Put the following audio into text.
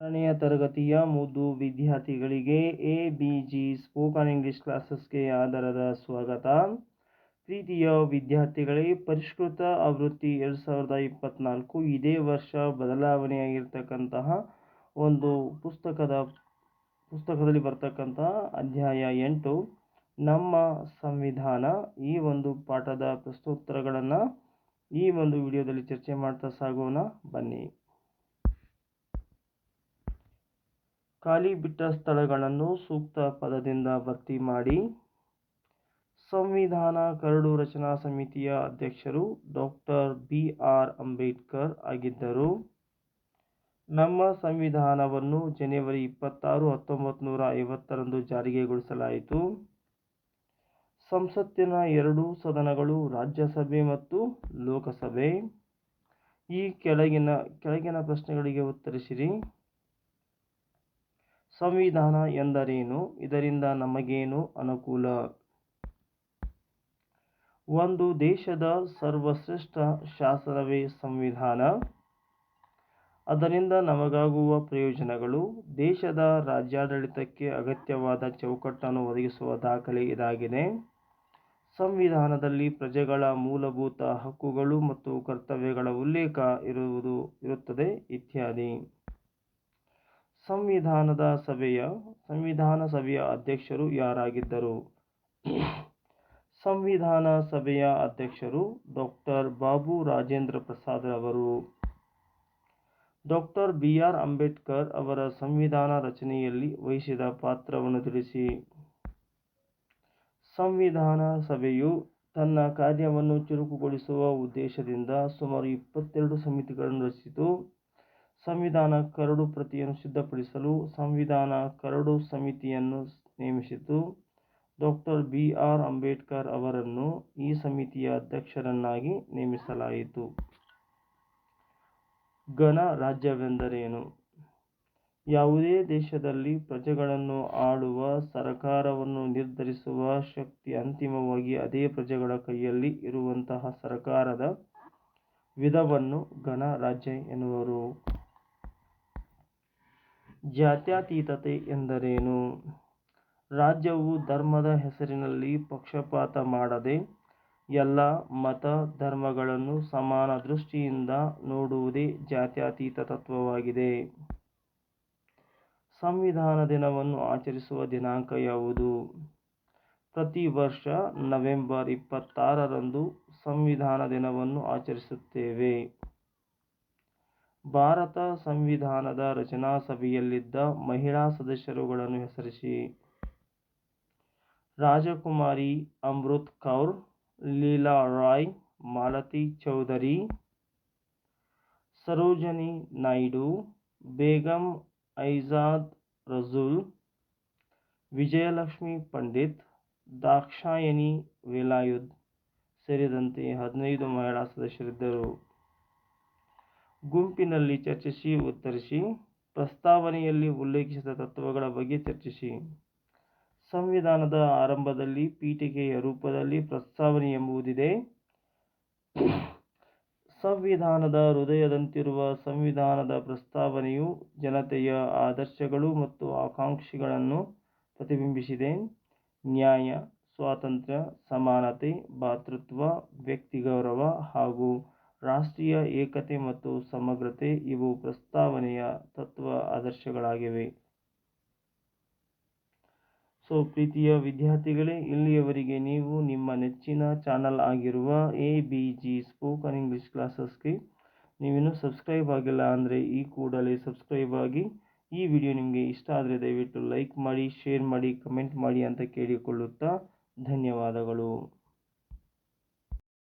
ಆರನೆಯ ತರಗತಿಯ ಮುದ್ದು ವಿದ್ಯಾರ್ಥಿಗಳಿಗೆ A B G spoken English ಕ್ಲಾಸಸ್ಗೆ ಆಧಾರದ ಸ್ವಾಗತ. ಪ್ರೀತಿಯ ವಿದ್ಯಾರ್ಥಿಗಳೇ, ಪರಿಷ್ಕೃತ ಆವೃತ್ತಿ ಎರಡು ಸಾವಿರದ ಇಪ್ಪತ್ತ್ನಾಲ್ಕು ಇದೇ ವರ್ಷ ಬದಲಾವಣೆಯಾಗಿರ್ತಕ್ಕಂತಹ ಒಂದು ಪುಸ್ತಕದ, ಪುಸ್ತಕದಲ್ಲಿ ಬರ್ತಕ್ಕಂತಹ ಅಧ್ಯಾಯ ಎಂಟು, ನಮ್ಮ ಸಂವಿಧಾನ. ಈ ಒಂದು ಪಾಠದ ಪ್ರಶ್ನೋತ್ತರಗಳನ್ನು ಈ ಒಂದು ವಿಡಿಯೋದಲ್ಲಿ ಚರ್ಚೆ ಮಾಡ್ತಾ ಸಾಗೋಣ. ಬನ್ನಿ. ಖಾಲಿ ಬಿಟ್ಟ ಸ್ಥಳಗಳನ್ನು ಸೂಕ್ತ ಪದದಿಂದ ಭರ್ತಿ ಮಾಡಿ ಸಂವಿಧಾನ ಕರಡು ರಚನಾ ಸಮಿತಿಯ ಅಧ್ಯಕ್ಷರು ಡಾಕ್ಟರ್ ಬಿ ಆರ್ ಅಂಬೇಡ್ಕರ್ ಆಗಿದ್ದರು. ನಮ್ಮ ಸಂವಿಧಾನವನ್ನು ಜನವರಿ ಇಪ್ಪತ್ತಾರು ಹತ್ತೊಂಬತ್ತು ನೂರ ಐವತ್ತರಂದು ಜಾರಿಗೆಗೊಳಿಸಲಾಯಿತು ಸಂಸತ್ತಿನ ಎರಡು ಸದನಗಳು ರಾಜ್ಯಸಭೆ ಮತ್ತು ಲೋಕಸಭೆ. ಈ ಕೆಳಗಿನ ಕೆಳಗಿನ ಪ್ರಶ್ನೆಗಳಿಗೆ ಉತ್ತರಿಸಿರಿ. ಸಂವಿಧಾನ ಎಂದರೇನು? ಇದರಿಂದ ನಮಗೇನು ಅನುಕೂಲ? ಒಂದು ದೇಶದ ಸರ್ವಶ್ರೇಷ್ಠ ಶಾಸನವೇ ಸಂವಿಧಾನ. ಅದರಿಂದ ನಮಗಾಗುವ ಪ್ರಯೋಜನಗಳು, ದೇಶದ ರಾಜ್ಯಾಡಳಿತಕ್ಕೆ ಅಗತ್ಯವಾದ ಚೌಕಟ್ಟನ್ನು ಒದಗಿಸುವ ದಾಖಲೆ ಇದಾಗಿದೆ. ಸಂವಿಧಾನದಲ್ಲಿ ಪ್ರಜೆಗಳ ಮೂಲಭೂತ ಹಕ್ಕುಗಳು ಮತ್ತು ಕರ್ತವ್ಯಗಳ ಉಲ್ಲೇಖ ಇರುವುದು, ಇರುತ್ತದೆ, ಇತ್ಯಾದಿ. ಸಂವಿಧಾನದ ಸಭೆಯ, ಸಂವಿಧಾನ ಸಭೆಯ ಅಧ್ಯಕ್ಷರು ಯಾರಾಗಿದ್ದರು? ಸಂವಿಧಾನ ಸಭೆಯ ಅಧ್ಯಕ್ಷರು ಡಾಕ್ಟರ್ ಬಾಬು ರಾಜೇಂದ್ರ ಪ್ರಸಾದ್ ಅವರು ಡಾಕ್ಟರ್ ಬಿ ಆರ್ ಅಂಬೇಡ್ಕರ್ ಅವರ ಸಂವಿಧಾನ ರಚನೆಯಲ್ಲಿ ವಹಿಸಿದ ಪಾತ್ರವನ್ನು ತಿಳಿಸಿ. ಸಂವಿಧಾನ ಸಭೆಯು ತನ್ನ ಕಾರ್ಯವನ್ನು ಚುರುಕುಗೊಳಿಸುವ ಉದ್ದೇಶದಿಂದ ಸುಮಾರು ಇಪ್ಪತ್ತೆರಡು ಸಮಿತಿಗಳನ್ನು ರಚಿಸಿತು. ಸಂವಿಧಾನ ಕರಡು ಪ್ರತಿಯನ್ನು ಸಿದ್ಧಪಡಿಸಲು ಸಂವಿಧಾನ ಕರಡು ಸಮಿತಿಯನ್ನು ನೇಮಿಸಿತು. ಡಾಕ್ಟರ್ ಬಿ ಆರ್ ಅಂಬೇಡ್ಕರ್ ಅವರನ್ನು ಈ ಸಮಿತಿಯ ಅಧ್ಯಕ್ಷರನ್ನಾಗಿ ನೇಮಿಸಲಾಯಿತು. ಗಣ ರಾಜ್ಯವೆಂದರೇನು? ಯಾವುದೇ ದೇಶದಲ್ಲಿ ಪ್ರಜೆಗಳನ್ನು ಆಳುವ, ಸರಕಾರವನ್ನು ನಿರ್ಧರಿಸುವ ಶಕ್ತಿ ಅಂತಿಮವಾಗಿ ಅದೇ ಪ್ರಜೆಗಳ ಕೈಯಲ್ಲಿ ಇರುವಂತಹ ಸರಕಾರದ ವಿಧವನ್ನು ಗಣರಾಜ್ಯ ಎನ್ನುವರು. ಜಾತ್ಯತೀತತೆ ಎಂದರೇನು? ರಾಜ್ಯವು ಧರ್ಮದ ಹೆಸರಿನಲ್ಲಿ ಪಕ್ಷಪಾತ ಮಾಡದೆ ಎಲ್ಲ ಮತ ಧರ್ಮಗಳನ್ನು ಸಮಾನ ದೃಷ್ಟಿಯಿಂದ ನೋಡುವುದೇ ಜಾತ್ಯತೀತ ತತ್ವವಾಗಿದೆ ಸಂವಿಧಾನ ದಿನವನ್ನು ಆಚರಿಸುವ ದಿನಾಂಕ ಯಾವುದು? ಪ್ರತಿ ವರ್ಷ ನವೆಂಬರ್ ಇಪ್ಪತ್ತಾರರಂದು ಸಂವಿಧಾನ ದಿನವನ್ನು ಆಚರಿಸುತ್ತೇವೆ. ಭಾರತ ಸಂವಿಧಾನದ ರಚನಾ ಸಭೆಯಲ್ಲಿದ್ದ ಮಹಿಳಾ ಸದಸ್ಯರುಗಳನ್ನು ಹೆಸರಿಸಿ. ರಾಜಕುಮಾರಿ ಅಮೃತ್ ಕೌರ್, ಲೀಲಾ ರಾಯ್, ಮಾಲತಿ ಚೌಧರಿ, ಸರೋಜನಿ ನಾಯ್ಡು, ಬೇಗಂ ಐಜಾದ್ ರಜುಲ್, ವಿಜಯಲಕ್ಷ್ಮಿ ಪಂಡಿತ್, ದಾಕ್ಷಾಯಣಿ ವೇಲಾಯುದ್ ಸೇರಿದಂತೆ ಹದಿನೈದು ಮಹಿಳಾ ಸದಸ್ಯರಿದ್ದರು. ಗುಂಪಿನಲ್ಲಿ ಚರ್ಚಿಸಿ, ಉತ್ತರಿಸಿ, ಪ್ರಸ್ತಾವನೆಯಲ್ಲಿ ಉಲ್ಲೇಖಿಸಿದ ತತ್ವಗಳ ಬಗ್ಗೆ ಚರ್ಚಿಸಿ. ಸಂವಿಧಾನದ ಆರಂಭದಲ್ಲಿ ಪೀಠಿಕೆಯ ರೂಪದಲ್ಲಿ ಪ್ರಸ್ತಾವನೆ ಎಂಬುದಿದೆ. ಸಂವಿಧಾನದ ಹೃದಯದಂತಿರುವ ಸಂವಿಧಾನದ ಪ್ರಸ್ತಾವನೆಯು ಜನತೆಯ ಆದರ್ಶಗಳು ಮತ್ತು ಆಕಾಂಕ್ಷೆಗಳನ್ನು ಪ್ರತಿಬಿಂಬಿಸಿದೆ. ನ್ಯಾಯ, ಸ್ವಾತಂತ್ರ್ಯ, ಸಮಾನತೆ, ಭಾತೃತ್ವ, ವ್ಯಕ್ತಿ ಗೌರವ ಹಾಗೂ ರಾಷ್ಟ್ರೀಯ ಏಕತೆ ಮತ್ತು ಸಮಗ್ರತೆ ಇವು ಪ್ರಸ್ತಾವನೆಯ ತತ್ವ ಆದರ್ಶಗಳಾಗಿವೆ. ಸೊ, ಪ್ರೀತಿಯ ವಿದ್ಯಾರ್ಥಿಗಳೇ, ಇಲ್ಲಿಯವರೆಗೆ ನೀವು ನಿಮ್ಮ ನೆಚ್ಚಿನ ಚಾನಲ್ ಆಗಿರುವ A B G spoken English ಕ್ಲಾಸಸ್ಗೆ ನೀವಿನ್ನೂ ಸಬ್ಸ್ಕ್ರೈಬ್ ಆಗಿಲ್ಲ ಅಂದರೆ ಈ ಕೂಡಲೇ ಸಬ್ಸ್ಕ್ರೈಬ್ ಆಗಿ ಈ ವಿಡಿಯೋ ನಿಮಗೆ ಇಷ್ಟ ಆದರೆ ದಯವಿಟ್ಟು ಲೈಕ್ ಮಾಡಿ, ಶೇರ್ ಮಾಡಿ, ಕಮೆಂಟ್ ಮಾಡಿ ಅಂತ ಕೇಳಿಕೊಳ್ಳುತ್ತಾ ಧನ್ಯವಾದಗಳು.